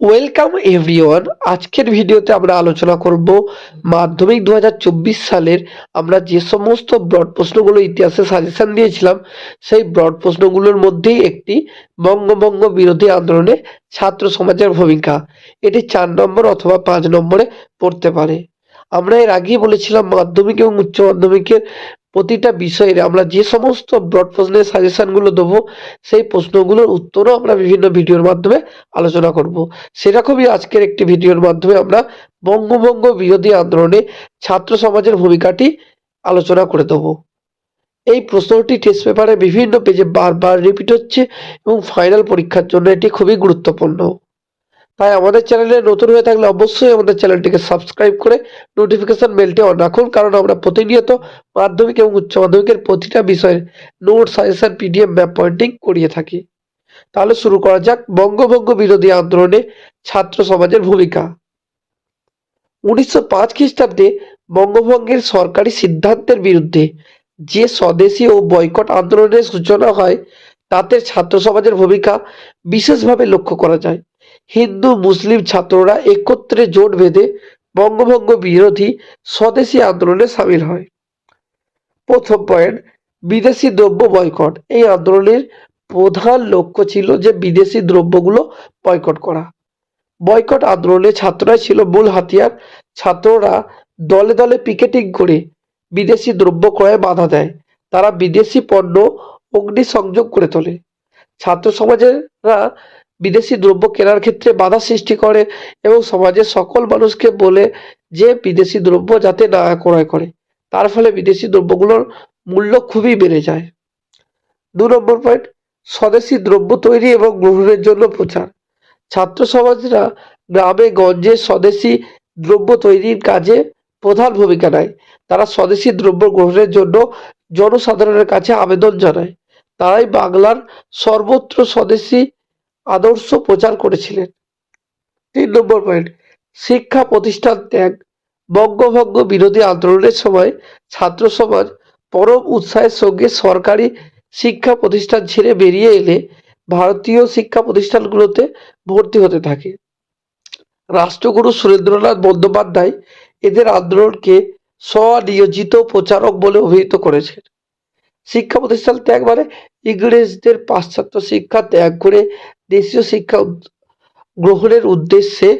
Welcome everyone আজকের ভিডিওতে আমরা আলোচনা করব মাধ্যমিক দু হাজার চব্বিশ সালের আমরা যে সমস্ত ব্রড প্রশ্নগুলো ইতিহাসে সাজেশন দিয়েছিলাম, সেই ব্রড প্রশ্নগুলোর মধ্যেই একটি বঙ্গভঙ্গ বিরোধী আন্দোলনে ছাত্র সমাজের ভূমিকা। এটি চার নম্বর অথবা পাঁচ নম্বরে পড়তে পারে। আমরা এর আগেই বলেছিলাম মাধ্যমিক এবং উচ্চ মাধ্যমিকের প্রতিটা বিষয়ের আমরা যে সমস্ত ব্রড প্রশ্নের সাজেশনগুলো দেবো, সেই প্রশ্নগুলোর উত্তরও আমরা বিভিন্ন ভিডিওর মাধ্যমে আলোচনা করব। সেরকমই আজকের একটি ভিডিওর মাধ্যমে আমরা বঙ্গভঙ্গ বিরোধী আন্দোলনে ছাত্র সমাজের ভূমিকাটি আলোচনা করে দেব। এই প্রশ্নটি টেস্ট পেপারে বিভিন্ন পেজে বারবার রিপিট হচ্ছে এবং ফাইনাল পরীক্ষার জন্য এটি খুবই গুরুত্বপূর্ণ। তাই আমাদের চ্যানেলে নতুন হয়ে থাকলে অবশ্যই আমাদের চ্যানেলটিকে সাবস্ক্রাইব করে নোটিফিকেশন বেলটি অন রাখুন, কারণ আমরা প্রতিনিয়ত মাধ্যমিক এবং উচ্চ মাধ্যমিকের প্রতিটা বিষয়ের note suggestion PDF map pointing করিয়ে থাকি। তাহলে শুরু করা যাক বঙ্গভঙ্গ বিরোধী আন্দোলনে ছাত্র সমাজের ভূমিকা। উনিশশো পাঁচ খ্রিস্টাব্দে বঙ্গভঙ্গের সরকারি সিদ্ধান্তের বিরুদ্ধে যে স্বদেশী ও বয়কট আন্দোলনের সূচনা হয়, তাতে ছাত্র সমাজের ভূমিকা বিশেষভাবে লক্ষ্য করা যায়। হিন্দু, মুসলিম ছাত্ররা একত্রে জোট বেঁধে বঙ্গভঙ্গ বিরোধী স্বদেশী আন্দোলনে সামিল হয়। প্রথম পয়েন্ট, বিদেশি দ্রব্য বয়কট। এই আন্দোলনের প্রধান লক্ষ্য ছিল যে বিদেশি দ্রব্যগুলো বয়কট করা। বয়কট আন্দোলনে ছাত্ররাই ছিল মূল হাতিয়ার। ছাত্ররা দলে দলে পিকেটিং করে বিদেশি দ্রব্য ক্রয়ে বাধা দেয়। তারা বিদেশি পণ্য অগ্নিসংযোগ করে তোলে। ছাত্র সমাজেরা বিদেশি দ্রব্য কেনার ক্ষেত্রে বাধা সৃষ্টি করে এবং সমাজের সকল মানুষকে বলে যে বিদেশি দ্রব্য যাতে না ক্রয় করে। তার ফলে বিদেশি দ্রব্যগুলোর মূল্য খুবই বেড়ে যায়। দু নম্বর পয়েন্ট স্বদেশি দ্রব্য তৈরি এবং গ্রহণের জন্য প্রচার। ছাত্র সমাজরা গ্রামে, গঞ্জে স্বদেশি দ্রব্য তৈরির কাজে প্রধান ভূমিকা নেয়। তারা স্বদেশি দ্রব্য গ্রহণের জন্য জনসাধারণের কাছে আবেদন জানায়। তারাই বাংলার সর্বত্র স্বদেশি আদর্শ প্রচার করেছিলেন। তিন নম্বর পয়েন্ট শিক্ষা প্রতিষ্ঠান ত্যাগ, বঙ্গভঙ্গ বিরোধী আন্দোলনের সময় ছাত্র সমাজ পরম উৎসাহের সঙ্গে সরকারি শিক্ষা প্রতিষ্ঠান ছেড়ে বেরিয়ে এলে ভারতীয় শিক্ষা প্রতিষ্ঠানগুলোতে ভর্তি হতে থাকে। রাষ্ট্রগুরু সুরেন্দ্রনাথ বন্দ্যোপাধ্যায় এদের আন্দোলনকে স্বনিয়োজিত প্রচারক বলে অভিহিত করেছেন। শিক্ষা প্রতিষ্ঠান ত্যাগ মানে ইংরেজদের পাশ্চাত্য শিক্ষা ত্যাগ করে দেশীয় শিক্ষা গ্রহণের উদ্দেশ্যে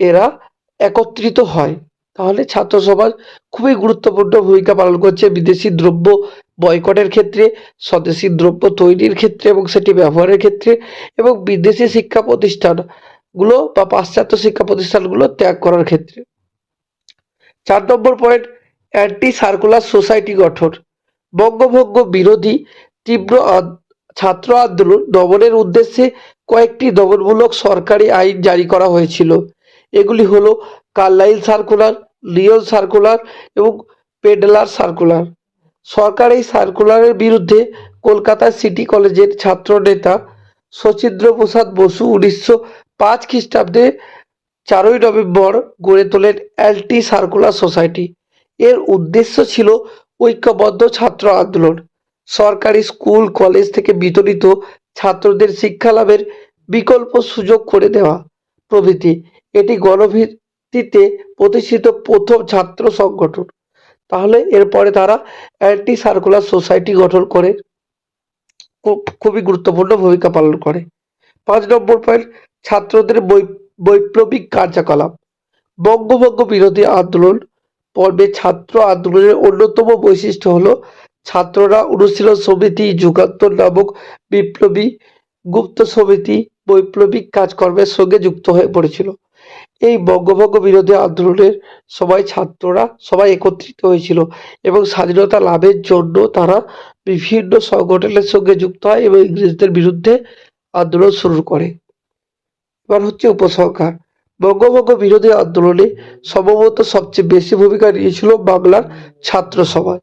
এরা একত্রিত হয়। তাহলে ছাত্র সমাজ খুবই গুরুত্বপূর্ণ ভূমিকা পালন করছে বিদেশি দ্রব্য বয়কটের ক্ষেত্রে, স্বদেশি দ্রব্য তৈরির ক্ষেত্রে এবং সেটি ব্যবহারের ক্ষেত্রে এবং বিদেশি শিক্ষা প্রতিষ্ঠানগুলো বা পাশ্চাত্য শিক্ষা প্রতিষ্ঠানগুলো ত্যাগ করার ক্ষেত্রে। চার নম্বর পয়েন্ট অ্যান্টি সার্কুলার সোসাইটি গঠন। বঙ্গভঙ্গ বিরোধী তীব্র ছাত্র আন্দোলন দমনের উদ্দেশ্যে কয়েকটি দমনমূলক সরকারি আইন জারি করা হয়েছিল। এগুলি হলো কার্লাইল সার্কুলার, লিওন সার্কুলার এবং পেডলার সার্কুলার। সরকার এই সার্কুলারের বিরুদ্ধে কলকাতা সিটি কলেজের ছাত্র নেতা শচীন্দ্র প্রসাদ বসু উনিশশো পাঁচ খ্রিস্টাব্দে চারই নভেম্বর গড়ে তোলেন অ্যান্টি সার্কুলার সোসাইটি। এর উদ্দেশ্য ছিল ঐক্যবদ্ধ ছাত্র আন্দোলন। সরকারি স্কুল, কলেজ থেকে বিতরিত ছাত্রদের শিক্ষা লাভের বিকল্প সুযোগ করে দেওয়া। প্রভৃতি, এটি গণভিত্তিতে প্রতিষ্ঠিত প্রথম ছাত্র সংগঠন। তাহলে এরপরে তারা অ্যান্টি সার্কুলার সোসাইটি গঠন করে। খুবই গুরুত্বপূর্ণ ভূমিকা পালন করে। পাঁচ নম্বর পয়েন্ট, ছাত্রদের বৈপ্লবিক কার্যকলাপ। বঙ্গভঙ্গ বিরোধী আন্দোলন পর্বে ছাত্র আন্দোলনের অন্যতম বৈশিষ্ট্য হল ছাত্ররা অনুশীলন সমিতি যুগান্তর নামক বিপ্লবী গুপ্ত সমিতি বৈপ্লবিক কাজকর্মের সঙ্গে যুক্ত হয়ে পড়েছিল। এই বঙ্গভঙ্গ বিরোধী আন্দোলনের সবাই ছাত্ররা সবাই একত্রিত হয়েছিল এবং স্বাধীনতা লাভের জন্য তারা বিভিন্ন সংগঠনের সঙ্গে যুক্ত হয় এবং ইংরেজদের বিরুদ্ধে আন্দোলন শুরু করে। এবার হচ্ছে উপসংহার। বঙ্গভঙ্গ বিরোধী আন্দোলনে সম্ভবত সবচেয়ে বেশি ভূমিকা নিয়েছিল বাংলার ছাত্র সমাজ।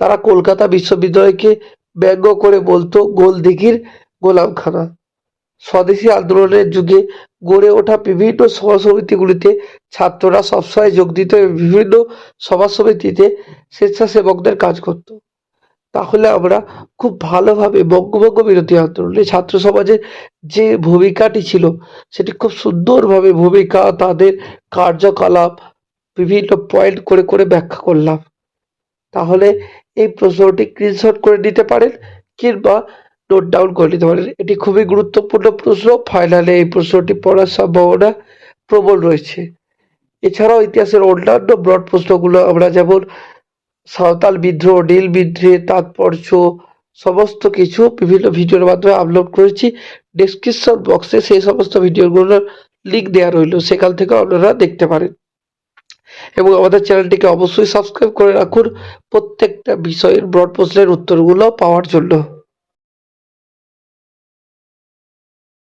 তারা কলকাতা বিশ্ববিদ্যালয়কে ব্যঙ্গ করে বলতো গোলদিঘির গোলামখানা। স্বদেশী আন্দোলনের যুগে গড়ে ওঠা বিভিন্ন সভা সমিতিগুলিতে ছাত্ররা সবসময় যোগ দিত বিভিন্ন সভা সমিতিতে স্বেচ্ছাসেবকদের কাজ করত। তাহলে আমরা খুব ভালোভাবে বঙ্গভঙ্গ বিরোধী আন্দোলনে ছাত্র সমাজের যে ভূমিকাটি ছিল, সেটি খুব সুন্দরভাবে ভূমিকা, তাদের কার্যকলাপ, বিভিন্ন পয়েন্ট করে করে ব্যাখ্যা করলাম। তাহলে এই প্রশ্নটি স্ক্রিনশট করে নিতে পারেন, কিংবা নোট ডাউন করে নিতে পারেন। এটি খুবই গুরুত্বপূর্ণ প্রশ্ন। ফাইনালে এই প্রশ্নটি পড়ার সম্ভাবনা প্রবল রয়েছে। এছাড়াও ইতিহাসের অন্যান্য ব্রড প্রশ্নগুলো আমরা যেমন সাঁওতাল বিদ্রোহ ডিল বিদ্রোহের তাৎপর্য, সমস্ত কিছু বিভিন্ন ভিডিওর মাধ্যমে আপলোড করেছি। ডিসক্রিপশন বক্সে সেই সমস্ত ভিডিওগুলোর লিঙ্ক দেওয়া রইল, সেখান থেকে আপনারা দেখতে পারেন। এবং আমাদের চ্যানেলটিকে অবশ্যই সাবস্ক্রাইব করে রাখুন। প্রত্যেকটা বিষয়ের ব্রড প্রশ্নের উত্তরগুলো পাওয়ার জন্য।